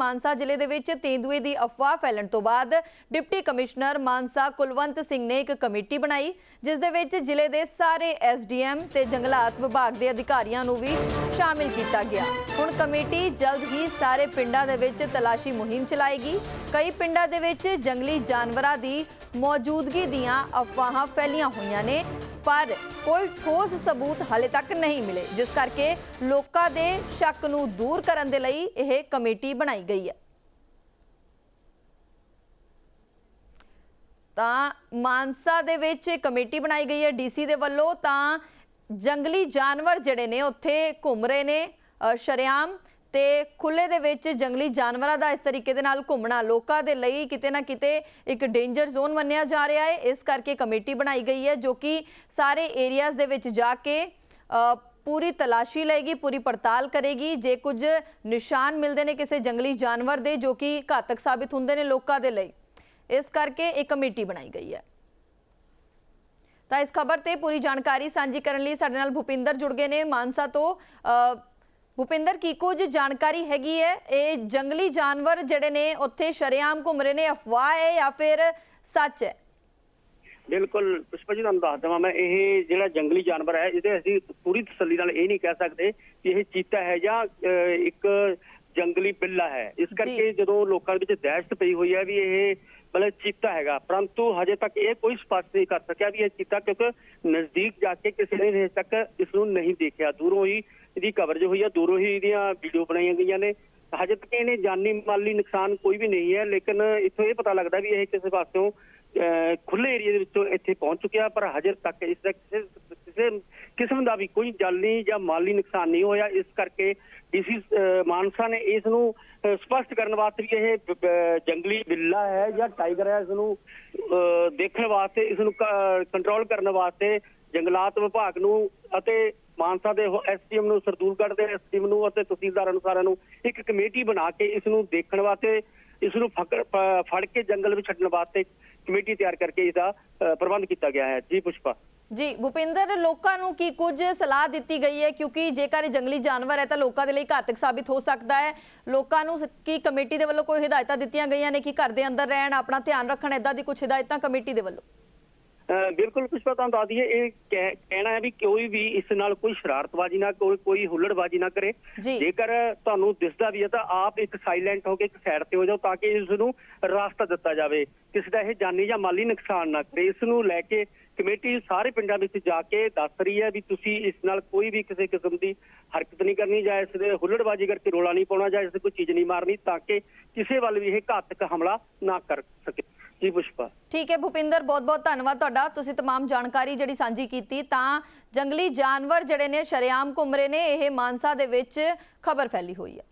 ਮਾਨਸਾ ਜ਼ਿਲ੍ਹੇ ਦੇ ਵਿੱਚ ਤੇਂਦੂਏ ਦੀ ਅਫਵਾਹ ਫੈਲਣ ਤੋਂ ਬਾਅਦ ਡਿਪਟੀ ਕਮਿਸ਼ਨਰ ਮਾਨਸਾ ਕੁਲਵੰਤ ਸਿੰਘ ਨੇ ਇੱਕ ਕਮੇਟੀ ਬਣਾਈ, ਜਿਸ ਦੇ ਵਿੱਚ ਜ਼ਿਲ੍ਹੇ ਦੇ ਸਾਰੇ ਐਸਡੀਐਮ ਤੇ ਜੰਗਲਾਤ ਵਿਭਾਗ ਦੇ ਅਧਿਕਾਰੀਆਂ ਨੂੰ ਵੀ ਸ਼ਾਮਿਲ ਕੀਤਾ ਗਿਆ। ਹੁਣ ਕਮੇਟੀ ਜਲਦ ਹੀ ਸਾਰੇ ਪਿੰਡਾਂ ਦੇ ਵਿੱਚ ਤਲਾਸ਼ੀ ਮੁਹਿੰਮ ਚਲਾਏਗੀ। ਕਈ ਪਿੰਡਾਂ ਦੇ ਵਿੱਚ ਜੰਗਲੀ ਜਾਨਵਰਾਂ ਦੀ ਮੌਜੂਦਗੀ ਦੀਆਂ ਅਫਵਾਹਾਂ ਫੈਲੀਆਂ ਹੋਈਆਂ ਨੇ। ਪਰ ਕੋਈ ਠੋਸ ਸਬੂਤ ਹਾਲੇ ਤੱਕ ਨਹੀਂ ਮਿਲੇ ਜਿਸ ਕਰਕੇ ਲੋਕਾਂ ਦੇ ਸ਼ੱਕ ਨੂੰ ਦੂਰ ਕਰਨ ਦੇ ਲਈ ਇਹ ਕਮੇਟੀ ਬਣਾਈ ਗਈ ਹੈ। ਤਾਂ ਮਾਨਸਾ ਦੇ ਵਿੱਚ ਕਮੇਟੀ ਬਣਾਈ ਗਈ ਹੈ ਡੀਸੀ ਦੇ ਵੱਲੋਂ ਤਾਂ ਜੰਗਲੀ ਜਾਨਵਰ ਜਿਹੜੇ ਨੇ ਉੱਥੇ ਘੁੰਮ ਰਹੇ ਨੇ ਅ, ਸ਼ਰੇਆਮ। ਤੇ ਖੁੱਲੇ ਦੇ ਵਿੱਚ ਜੰਗਲੀ ਜਾਨਵਰਾਂ ਦਾ ਇਸ ਤਰੀਕੇ ਦੇ ਨਾਲ ਘੁੰਮਣਾ, ਲੋਕਾਂ ਦੇ ਲਈ ਕਿਤੇ ਨਾ ਕਿਤੇ ਇੱਕ ਡੇਂਜਰ ਜ਼ੋਨ ਮੰਨਿਆ ਜਾ ਰਿਹਾ ਹੈ। ਇਸ ਕਰਕੇ ਕਮੇਟੀ ਬਣਾਈ ਗਈ ਹੈ ਜੋ ਕਿ ਸਾਰੇ ਏਰੀਆਜ਼ ਦੇ ਵਿੱਚ ਜਾ ਕੇ ਪੂਰੀ ਤਲਾਸ਼ੀ ਲਏਗੀ, ਪੂਰੀ ਪੜਤਾਲ ਕਰੇਗੀ। ਜੇ ਕੁਝ ਨਿਸ਼ਾਨ ਮਿਲਦੇ ਨੇ ਕਿਸੇ ਜੰਗਲੀ ਜਾਨਵਰ ਦੇ ਜੋ ਕਿ ਘਾਤਕ ਸਾਬਿਤ ਹੁੰਦੇ ਨੇ ਲੋਕਾਂ ਦੇ ਲਈ, ਇਸ ਕਰਕੇ ਇਹ ਕਮੇਟੀ ਬਣਾਈ ਗਈ ਹੈ। ਤਾਂ ਇਸ ਖਬਰ ਤੇ ਪੂਰੀ ਜਾਣਕਾਰੀ ਸਾਂਝੀ ਕਰਨ ਲਈ ਸਾਡੇ ਨਾਲ ਭੁਪਿੰਦਰ ਜੁੜ ਗਏ ਨੇ। ਮਾਨਸਾ ਤੋਂ ਭੁਪਿੰਦਰ ਕੀ ਕੁਝ ਜਾਣਕਾਰੀ ਹੈਗੀ ਹੈ? ਇਹ ਜੰਗਲੀ ਜਾਨਵਰ ਜਿਹੜੇ ਨੇ ਉੱਥੇ ਸ਼ਰੇਆਮ ਘੁੰਮ ਰਹੇ ਨੇ ਅਫਵਾਹ ਹੈ ਜਾਂ ਫਿਰ ਸੱਚ ਹੈ? ਬਿਲਕੁਲ ਪੁਸ਼ਪਾ ਜੀ ਤੁਹਾਨੂੰ ਦੱਸ ਦਵਾਂ ਮੈਂ ਇਹ ਜਿਹੜਾ ਜੰਗਲੀ ਜਾਨਵਰ ਹੈ ਇਹਦੇ ਅਸੀਂ ਪੂਰੀ ਤਸੱਲੀ ਨਾਲ ਇਹ ਨਹੀਂ ਕਹਿ ਸਕਦੇ ਕਿ ਇਹ ਚੀਤਾ ਹੈ ਜਾਂ ਇੱਕ ਜੰਗਲੀ ਬਿੱਲਾ ਹੈ। ਇਸ ਕਰਕੇ ਜਦੋਂ ਲੋਕਾਂ ਦੇ ਵਿੱਚ ਦਹਿਸ਼ਤ ਪਈ ਹੋਈ ਹੈ ਵੀ ਇਹ ਮਤਲਬ ਚੀਤਾ ਹੈਗਾ। ਪਰੰਤੂ ਹਜੇ ਤੱਕ ਇਹ ਕੋਈ ਸਪਸ਼ਟ ਨਹੀਂ ਕਰ ਸਕਿਆ ਵੀ ਇਹ ਚੀਤਾ ਕਿਉਂਕਿ ਨਜ਼ਦੀਕ ਜਾ ਕੇ ਕਿਸੇ ਨੇ ਹਜੇ ਤੱਕ ਇਸ ਨੂੰ ਨਹੀਂ ਦੇਖਿਆ। ਦੂਰੋਂ ਹੀ ਇਹਦੀ ਕਵਰੇਜ ਹੋਈ ਹੈ ਦੂਰੋਂ ਹੀ ਇਹਦੀਆਂ ਵੀਡੀਓ ਬਣਾਈਆਂ ਗਈਆਂ ਨੇ। ਹਜੇ ਤੱਕ ਇਹਨੇ ਜਾਨੀ ਮਾਲੀ ਨੁਕਸਾਨ ਕੋਈ ਵੀ ਨਹੀਂ ਹੈ, ਲੇਕਿਨ ਇੱਥੋਂ ਇਹ ਪਤਾ ਲੱਗਦਾ ਵੀ ਇਹ ਕਿਸੇ ਪਾਸਿਓਂ, ਅਹ ਖੁੱਲੇ ਏਰੀਆ ਦੇ ਵਿੱਚੋਂ ਇੱਥੇ ਪਹੁੰਚ ਚੁੱਕਿਆ, ਪਰ ਹਜੇ ਤੱਕ ਇਸ ਦਾ ਕਿਸੇ ਕਿਸੇ ਕਿਸਮ ਦਾ ਵੀ ਕੋਈ ਜਾਨੀ ਜਾਂ ਮਾਲੀ ਨੁਕਸਾਨ ਨਹੀਂ ਹੋਇਆ ਇਸ ਕਰਕੇ ਡੀਸੀ ਮਾਨਸਾ ਨੇ ਇਸ ਨੂੰ ਸਪਸ਼ਟ ਕਰਨ ਵਾਸਤੇ ਵੀ ਇਹ ਜੰਗਲੀ ਬਿੱਲਾ ਹੈ ਜਾਂ ਟਾਈਗਰ ਹੈ ਇਸ ਨੂੰ ਅਹ, ਦੇਖਣ ਵਾਸਤੇ ਇਸ ਨੂੰ ਕੰਟਰੋਲ ਕਰਨ ਵਾਸਤੇ ਜੰਗਲਾਤ ਵਿਭਾਗ ਨੂੰ ਅਤੇ ਮਾਨਸਾ ਦੇ ਐਸਟੀਐਮ ਨੂੰ ਸਰਦੂਲਗੜ੍ਹ ਦੇ ਐਸਟੀਐਮ ਨੂੰ ਅਤੇ ਤਹਿਸੀਲਦਾਰਾਂ ਨੂੰ ਸਾਰਿਆਂ ਨੂੰ ਇੱਕ ਕਮੇਟੀ ਬਣਾ ਕੇ ਇਸ ਨੂੰ ਦੇਖਣ ਵਾਸਤੇ ਇਸ ਨੂੰ ਫੜ ਕੇ ਜੰਗਲ ਵਿੱਚ ਛੱਡਣ ਵਾਸਤੇ ਕਮੇਟੀ ਤਿਆਰ ਕਰਕੇ ਇਸ ਦਾ ਪ੍ਰਬੰਧ ਕੀਤਾ ਗਿਆ ਹੈ। ਜੀ, ਪੁਸ਼ਪਾ। ਜੀ, ਭੁਪਿੰਦਰ, ਲੋਕਾਂ ਨੂੰ ਕੀ ਕੁਝ ਸਲਾਹ ਦਿੱਤੀ ਗਈ ਹੈ? ਕਿਉਂਕਿ ਜੇਕਰ ਇਹ ਜੰਗਲੀ ਜਾਨਵਰ ਹੈ, ਤਾਂ ਲੋਕਾਂ ਦੇ ਲਈ ਘਾਤਕ ਸਾਬਿਤ ਹੋ ਸਕਦਾ ਹੈ। ਲੋਕਾਂ ਨੂੰ ਕੀ ਕਮੇਟੀ ਦੇ ਵੱਲੋਂ ਕੋਈ ਹਦਾਇਤਾਂ ਦਿੱਤੀਆਂ ਗਈਆਂ ਨੇ? ਕਿ ਘਰ ਦੇ ਅੰਦਰ ਰਹਿਣ, ਆਪਣਾ ਧਿਆਨ ਰੱਖਣ ਇਦਾਂ ਦੀ ਕੁਝ ਹਦਾਇਤਾਂ ਕਮੇਟੀ ਦੇ ਵੱਲੋਂ? ਬਿਲਕੁਲ ਪੁਸ਼ਪਾ ਤੁਹਾਨੂੰ ਦੱਸ ਦਈਏ ਇਹ ਕਹਿ- ਕਹਿਣਾ ਹੈ ਵੀ ਕੋਈ ਵੀ ਇਸ ਨਾਲ ਕੋਈ ਸ਼ਰਾਰਤਬਾਜ਼ੀ ਨਾ ਕੋਈ ਕੋਈ ਹੁੱਲੜਬਾਜ਼ੀ ਨਾ ਕਰੇ। ਜੇਕਰ ਤੁਹਾਨੂੰ ਦਿਸਦਾ ਵੀ ਹੈ ਤਾਂ ਆਪ ਇੱਕ ਸਾਇਲੈਂਟ ਹੋ ਕੇ ਇੱਕ ਸਾਈਡ ਤੇ ਹੋ ਜਾਓ ਤਾਂ ਕਿ ਇਸ ਨੂੰ ਰਾਸਤਾ ਦਿੱਤਾ ਜਾਵੇ। ਕਿਸੇ ਦਾ ਇਹ ਜਾਨੀ ਜਾਂ ਮਾਲੀ ਨੁਕਸਾਨ ਨਾ ਕਰੇ। ਇਸ ਨੂੰ ਲੈ ਕੇ ਕਮੇਟੀ ਸਾਰੇ ਪਿੰਡਾਂ ਵਿੱਚ ਜਾ ਕੇ ਦੱਸ ਰਹੀ ਹੈ ਵੀ ਤੁਸੀਂ ਇਸ ਨਾਲ ਕੋਈ ਵੀ ਕਿਸੇ ਕਿਸਮ ਦੀ ਹਰਕਤ ਨਹੀਂ ਕਰਨੀ ਜਾਂ ਇਸ ਦੇ ਹੁੱਲੜਬਾਜ਼ੀ ਕਰਕੇ ਰੋਲਾ ਨਹੀਂ ਪਾਉਣਾ ਜਾਂ ਇਸ ਤੇ ਕੋਈ ਚੀਜ਼ ਨਹੀਂ ਮਾਰਨੀ ਤਾਂ ਕਿ ਕਿਸੇ ਵੱਲ ਵੀ ਇਹ ਘਾਤਕ ਹਮਲਾ ਨਾ ਕਰ ਸਕੇ ਜੀ ਪੁਸ਼ਪਾ ਠੀਕ ਹੈ ਭੁਪਿੰਦਰ ਬਹੁਤ ਬਹੁਤ ਧੰਨਵਾਦ ਤੁਹਾਡਾ ਤੁਸੀਂ तमाम ਜਾਣਕਾਰੀ ਜਿਹੜੀ ਸਾਂਝੀ ਕੀਤੀ ਤਾਂ ਜੰਗਲੀ ਜਾਨਵਰ ਜਿਹੜੇ ਨੇ ਸ਼ਰੇਆਮ ਘੁੰਮ ਰਹੇ ਨੇ ਇਹ ਮਾਨਸਾ ਦੇ ਵਿੱਚ ਖਬਰ ਫੈਲੀ ਹੋਈ ਹੈ